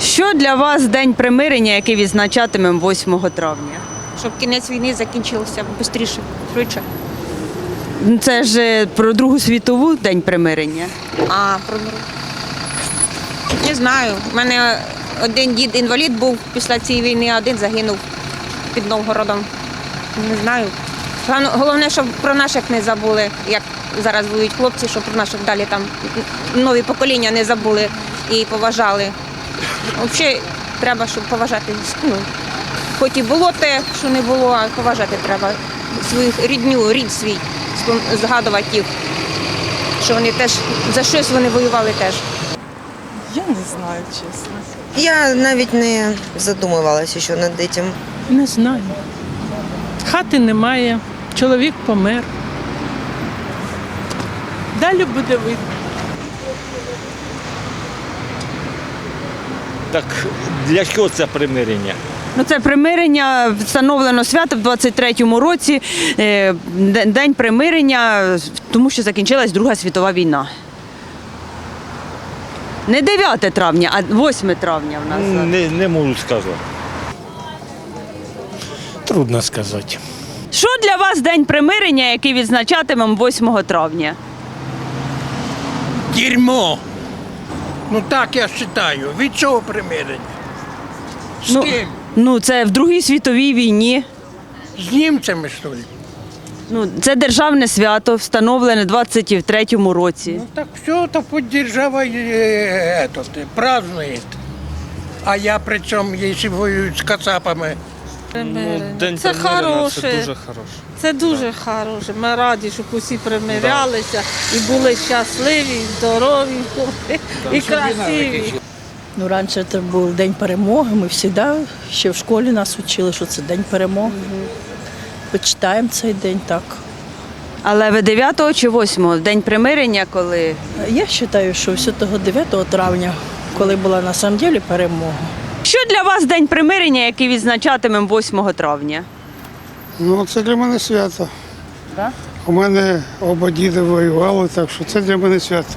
Що для вас день примирення, який відзначатимемо 8 травня? щоб кінець війни закінчився швидше, швидше. Ну, Це ж е, про Другу світову день примирення. А про не знаю. У мене один дід інвалід був після цієї війни, а один загинув під Новгородом. Не знаю. Головне, щоб про наших не забули, як зараз воюють хлопці, щоб про наших далі там нові покоління не забули і поважали. Взагалі треба, щоб поважати. Ну, хоч і було те, що не було, а поважати треба своїх рідню, рід свій, згадувати їх, що вони теж за щось вони воювали теж. Я не знаю, чесно. Я навіть не задумувалася ще над цим. Не знаю. Хати немає, чоловік помер. Далі буде видно. Так для чого це примирення? Ну, це примирення встановлено свято в 23-му році, е, день примирення, тому що закінчилась Друга світова війна. Не 9 травня, а 8 травня в нас. Не, не можу сказати. Трудно сказати. Що для вас день примирення, який відзначатимемо 8 травня? Дерьмо. Ну так я вважаю. Від чого примирення? З Ну, ким? Ну, це в Другій світовій війні. З німцями, що ли? Ну, це державне свято, встановлене 23-му році. Ну так все, то пусть держава е, этот, е, празднует. А я при цьому, якщо воюють з кацапами, день Це хороше. Це дуже хороше. Це дуже хороше. Ми раді, щоб усі примирялися і були щасливі, здорові і красиві. Ну, раніше це був День перемоги. Ми завжди ще в школі нас вчили, що це День перемоги. Почитаємо цей день так. Але ви 9 чи 8 день примирення, коли Я вважаю, що все того 9 травня, коли була на самом деле перемога. Що для вас день примирення, який відзначатимемо 8 травня? Ну, це для мене свято. Да? У мене оба діди воювали, так що це для мене свято.